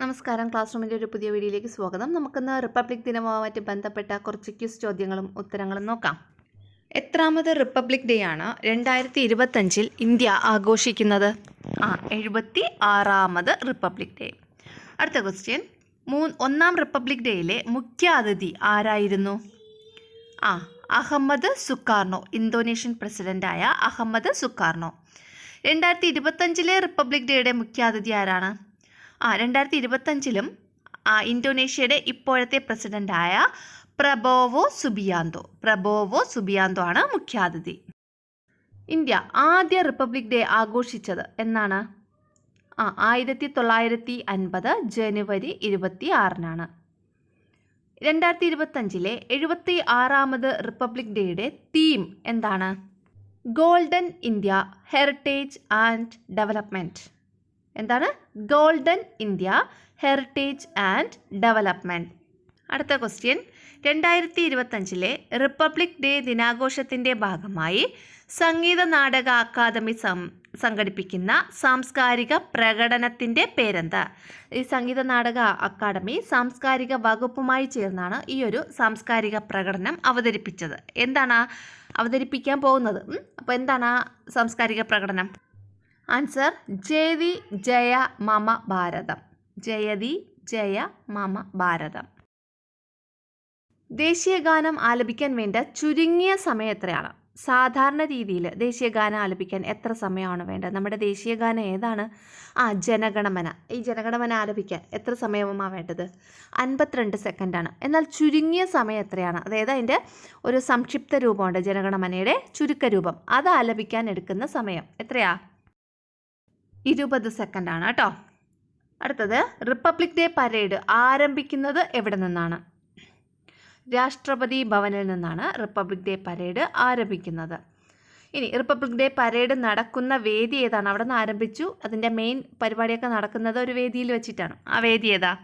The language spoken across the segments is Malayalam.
നമസ്കാരം. ക്ലാസ് റൂമിന്റെ ഒരു പുതിയ വീഡിയോയിലേക്ക് സ്വാഗതം. നമുക്കിന്ന് റിപ്പബ്ലിക് ദിനവുമായിട്ട് ബന്ധപ്പെട്ട കുറച്ച് ക്യൂസ് ചോദ്യങ്ങളും ഉത്തരങ്ങളും നോക്കാം. എത്രാമത് റിപ്പബ്ലിക് ഡേ ആണ് രണ്ടായിരത്തി ഇരുപത്തഞ്ചിൽ ഇന്ത്യ ആഘോഷിക്കുന്നത്? ആ എഴുപത്തി ആറാമത് റിപ്പബ്ലിക് ഡേ. അടുത്ത ക്വസ്റ്റ്യൻ. മൂ ഒന്നാം റിപ്പബ്ലിക് ഡേയിലെ മുഖ്യ അതിഥി ആരായിരുന്നു? ആ അഹമ്മദ് സുക്കാർണോ. ഇന്തോനേഷ്യൻ പ്രസിഡന്റായ അഹമ്മദ് സുക്കാർണോ. രണ്ടായിരത്തി ഇരുപത്തഞ്ചിലെ റിപ്പബ്ലിക് ഡേയുടെ മുഖ്യാതിഥി ആരാണ്? ആ രണ്ടായിരത്തി ഇരുപത്തഞ്ചിലും ഇന്തോനേഷ്യയുടെ ഇപ്പോഴത്തെ പ്രസിഡന്റായ പ്രബോവോ സുബിയാന്തോ. പ്രബോവോ സുബിയാന്തോ ആണ് മുഖ്യാതിഥി. ഇന്ത്യ ആദ്യ റിപ്പബ്ലിക് ഡേ ആഘോഷിച്ചത് എന്നാണ്. ആ ആയിരത്തി തൊള്ളായിരത്തി അൻപത് ജനുവരി ഇരുപത്തി ആറിനാണ് രണ്ടായിരത്തി ഇരുപത്തഞ്ചിലെ എഴുപത്തി ആറാമത് റിപ്പബ്ലിക് ഡേയുടെ തീം എന്താണ്? Golden India heritage and development എന്താണ്? Golden India heritage and development അടുത്ത ക്വസ്റ്റ്യൻ. രണ്ടായിരത്തി ഇരുപത്തഞ്ചിലെ റിപ്പബ്ലിക് ഡേ ദിനാഘോഷത്തിന്റെ ഭാഗമായി സംഗീത നാടക അക്കാദമി സംഘടിപ്പിക്കുന്ന സാംസ്കാരിക പ്രകടനത്തിന്റെ പേരെന്താ? ഈ സംഗീത നാടക അക്കാദമി സാംസ്കാരിക വകുപ്പുമായി ചേർന്നാണ് ഈ ഒരു സാംസ്കാരിക പ്രകടനം അവതരിപ്പിച്ചത്. എന്താണ് അവതരിപ്പിക്കാൻ പോകുന്നത്? അപ്പോൾ എന്താണ് സാംസ്കാരിക പ്രകടനം? ആൻസർ ജയതി ജയ മമ ഭാരതം ജയതി ജയ മമ ഭാരതം ദേശീയ ഗാനം ആലപിക്കാൻ വേണ്ട ചുരുങ്ങിയ സമയം എത്രയാണ് സാധാരണ രീതിയിൽ ദേശീയ ഗാനം ആലപിക്കാൻ എത്ര സമയമാണ് വേണ്ടത്? നമ്മുടെ ദേശീയ ഗാനം ഏതാണ്? ആ ജനഗണമന. ഈ ജനഗണമന ആലപിക്കാൻ എത്ര സമയമാണ് വേണ്ടത്? അൻപത്തിരണ്ട് സെക്കൻഡാണ് എന്നാൽ ചുരുങ്ങിയ സമയം എത്രയാണ് അതായത് അതിന്റെ ഒരു സംക്ഷിപ്ത രൂപമുണ്ട്. ജനഗണമനയുടെ ചുരുക്കരൂപം. അത് ആലപിക്കാൻ എടുക്കുന്ന സമയം. എത്രയാ? ഇരുപത് സെക്കൻഡാണ് കേട്ടോ. അടുത്തത് റിപ്പബ്ലിക് ഡേ പരേഡ് ആരംഭിക്കുന്നത് എവിടെ നിന്നാണ്? രാഷ്ട്രപതി ഭവനിൽ നിന്നാണ് റിപ്പബ്ലിക് ഡേ പരേഡ് ആരംഭിക്കുന്നത്. ഇനി റിപ്പബ്ലിക് ഡേ പരേഡ് നടക്കുന്ന വേദി ഏതാണ്? അവിടെ നിന്ന് ആരംഭിച്ചു. അതിന്റെ മെയിൻ പരിപാടിയൊക്കെ നടക്കുന്നത് ഒരു വേദിയിൽ വെച്ചിട്ടാണ്. ആ വേദി ഏതാ?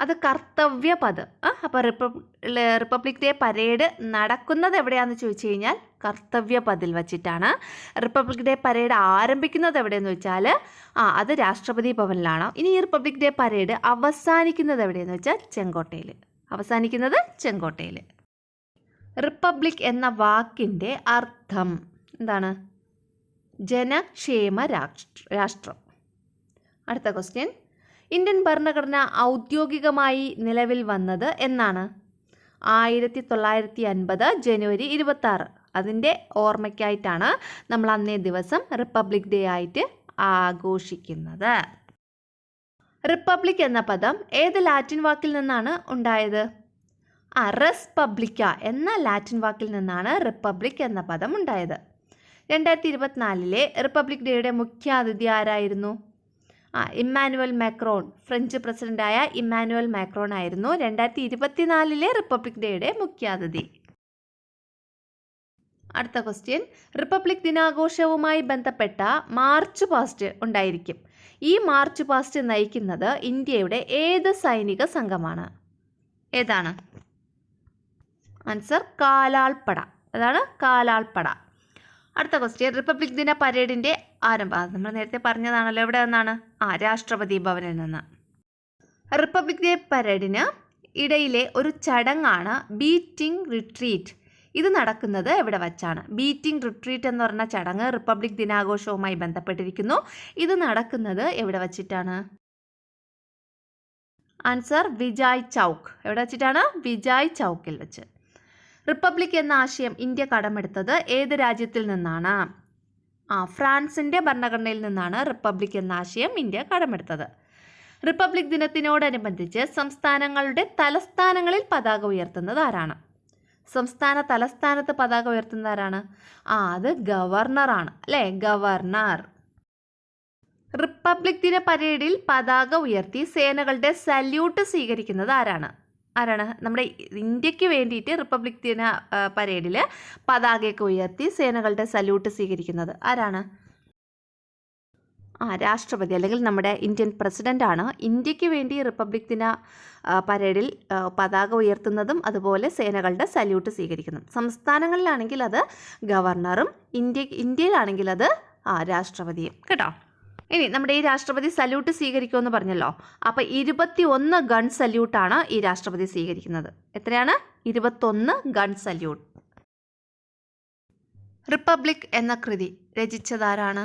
അത് കർത്തവ്യപദ്. പദ് അപ്പോൾ റിപ്പബ്ലിക് ഡേ പരേഡ് നടക്കുന്നത് എവിടെയാണെന്ന് ചോദിച്ചു കഴിഞ്ഞാൽ കർത്തവ്യപദിൽ വച്ചിട്ടാണ്. റിപ്പബ്ലിക് ഡേ പരേഡ് ആരംഭിക്കുന്നത് എവിടെയെന്ന് വെച്ചാൽ ആ അത് രാഷ്ട്രപതി ഭവനിലാണ്. ഇനി ഈ റിപ്പബ്ലിക് ഡേ പരേഡ് അവസാനിക്കുന്നത് എവിടെയെന്ന് വെച്ചാൽ ചെങ്കോട്ടയിൽ അവസാനിക്കുന്നത് ചെങ്കോട്ടയിൽ റിപ്പബ്ലിക് എന്ന വാക്കിന്റെ അർത്ഥം എന്താണ്? ജനക്ഷേമ രാഷ്ട്ര. അടുത്ത ക്വസ്റ്റ്യൻ ഇന്ത്യൻ ഭരണഘടന ഔദ്യോഗികമായി നിലവിൽ വന്നത് എന്നാണ്. ആയിരത്തി തൊള്ളായിരത്തി അൻപത് ജനുവരി ഇരുപത്താറ്. അതിന്റെ ഓർമ്മയ്ക്കായിട്ടാണ് നമ്മൾ അന്നേ ദിവസം റിപ്പബ്ലിക് ഡേ ആയിട്ട് ആഘോഷിക്കുന്നത്. റിപ്പബ്ലിക് എന്ന പദം ഏത് ലാറ്റിൻ വാക്കിൽ നിന്നാണ് ഉണ്ടായത്? ആ റെസ് പബ്ലിക്ക എന്ന ലാറ്റിൻ വാക്കിൽ നിന്നാണ് റിപ്പബ്ലിക് എന്ന പദം ഉണ്ടായത്. രണ്ടായിരത്തി ഇരുപത്തിനാലിലെ റിപ്പബ്ലിക് ഡേയുടെ മുഖ്യാതിഥി ആരായിരുന്നു? ആ ഇമ്മാനുവൽ മാക്രോൺ ഫ്രഞ്ച് പ്രസിഡന്റായ ഇമ്മാനുവൽ മാക്രോൺ ആയിരുന്നു. രണ്ടായിരത്തി ഇരുപത്തിനാലിലെ റിപ്പബ്ലിക് ഡേയുടെ മുഖ്യാതിഥി. അടുത്ത ക്വസ്റ്റ്യൻ റിപ്പബ്ലിക് ദിനാഘോഷവുമായി ബന്ധപ്പെട്ട മാർച്ച് പാസ്റ്റ് ഉണ്ടായിരിക്കും. ഈ മാർച്ച് പാസ്റ്റ് നയിക്കുന്നത് ഇന്ത്യയുടെ ഏത് സൈനിക സംഘമാണ്? ഏതാണ്? ആൻസർ കാലാൾപ്പട അതാണ് കാലാൾപ്പട അടുത്ത ക്വസ്റ്റ്യൻ റിപ്പബ്ലിക് ദിന പരേഡിന്റെ ആരംഭം. നമ്മൾ നേരത്തെ പറഞ്ഞതാണല്ലോ എവിടെ നിന്നാണ്? ആ രാഷ്ട്രപതി ഭവനിൽ നിന്ന്. റിപ്പബ്ലിക് ഡേ പരേഡിന് ഇടയിലെ ഒരു ചടങ്ങാണ് ബീറ്റിംഗ് റിട്രീറ്റ് ഇത് നടക്കുന്നത് എവിടെ വച്ചാണ്? ബീറ്റിംഗ് റിട്രീറ്റ് എന്ന് പറഞ്ഞ ചടങ്ങ് റിപ്പബ്ലിക് ദിനാഘോഷവുമായി ബന്ധപ്പെട്ടിരിക്കുന്നു. ഇത് നടക്കുന്നത് എവിടെ വച്ചിട്ടാണ്? ആൻസർ വിജയ് ചൗക്ക്. എവിടെ വച്ചിട്ടാണ്? വിജയ് ചൗക്കിൽ വെച്ച്. റിപ്പബ്ലിക് എന്ന ആശയം ഇന്ത്യ കടമെടുത്തത് ഏത് രാജ്യത്തിൽ നിന്നാണ്? ആ ഫ്രാൻസിന്റെ ഭരണഘടനയിൽ നിന്നാണ് റിപ്പബ്ലിക് എന്ന ആശയം ഇന്ത്യ കടമെടുത്തത്. റിപ്പബ്ലിക് ദിനത്തിനോടനുബന്ധിച്ച് സംസ്ഥാനങ്ങളുടെ തലസ്ഥാനങ്ങളിൽ പതാക ഉയർത്തുന്നത് ആരാണ്? സംസ്ഥാന തലസ്ഥാനത്ത് പതാക ഉയർത്തുന്നത് ആരാണ് ആ അത് ഗവർണറാണ് അല്ലേ? ഗവർണർ. റിപ്പബ്ലിക് ദിന പരേഡിൽ പതാക ഉയർത്തി സേനകളുടെ സല്യൂട്ട് സ്വീകരിക്കുന്നത് ആരാണ്? ആരാണ്? നമ്മുടെ ഇന്ത്യയ്ക്ക് വേണ്ടിയിട്ട് റിപ്പബ്ലിക് ദിന പരേഡിൽ പതാകയൊക്കെ ഉയർത്തി സേനകളുടെ സല്യൂട്ട് സ്വീകരിക്കുന്നത് ആരാണ്? ആ രാഷ്ട്രപതി അല്ലെങ്കിൽ നമ്മുടെ ഇന്ത്യൻ പ്രസിഡന്റാണ് ഇന്ത്യയ്ക്ക് വേണ്ടി റിപ്പബ്ലിക് ദിന പരേഡിൽ പതാക ഉയർത്തുന്നതും അതുപോലെ സേനകളുടെ സല്യൂട്ട് സ്വീകരിക്കുന്നതും. സംസ്ഥാനങ്ങളിലാണെങ്കിൽ അത് ഗവർണറും ഇന്ത്യ ഇന്ത്യയിലാണെങ്കിൽ അത് ആ രാഷ്ട്രപതിയും. കേട്ടോ? ഇനി നമ്മുടെ ഈ രാഷ്ട്രപതി സല്യൂട്ട് സ്വീകരിക്കുമെന്ന് പറഞ്ഞല്ലോ. അപ്പോൾ ഇരുപത്തി ഒന്ന് ഗൺ സല്യൂട്ടാണ് ഈ രാഷ്ട്രപതി സ്വീകരിക്കുന്നത്. എത്രയാണ്? ഇരുപത്തൊന്ന് ഗൺ സല്യൂട്ട്. റിപ്പബ്ലിക് എന്ന കൃതി രചിച്ചതാരാണ്?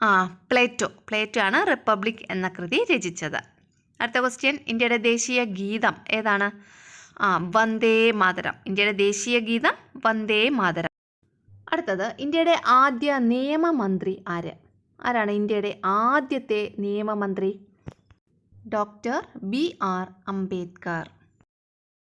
ആ പ്ലേറ്റോ. പ്ലേറ്റോ ആണ് റിപ്പബ്ലിക് എന്ന കൃതി രചിച്ചത്. അടുത്ത ക്വസ്റ്റ്യൻ ഇന്ത്യയുടെ ദേശീയ ഗീതം ഏതാണ്? ആ വന്ദേ മാതരം. ഇന്ത്യയുടെ ദേശീയ ഗീതം വന്ദേ മാതരം. അടുത്തത് ഇന്ത്യയുടെ ആദ്യ നിയമമന്ത്രി ആര്? ആരാണ് ഇന്ത്യയുടെ ആദ്യത്തെ നിയമമന്ത്രി? Doctor B R Ambedkar.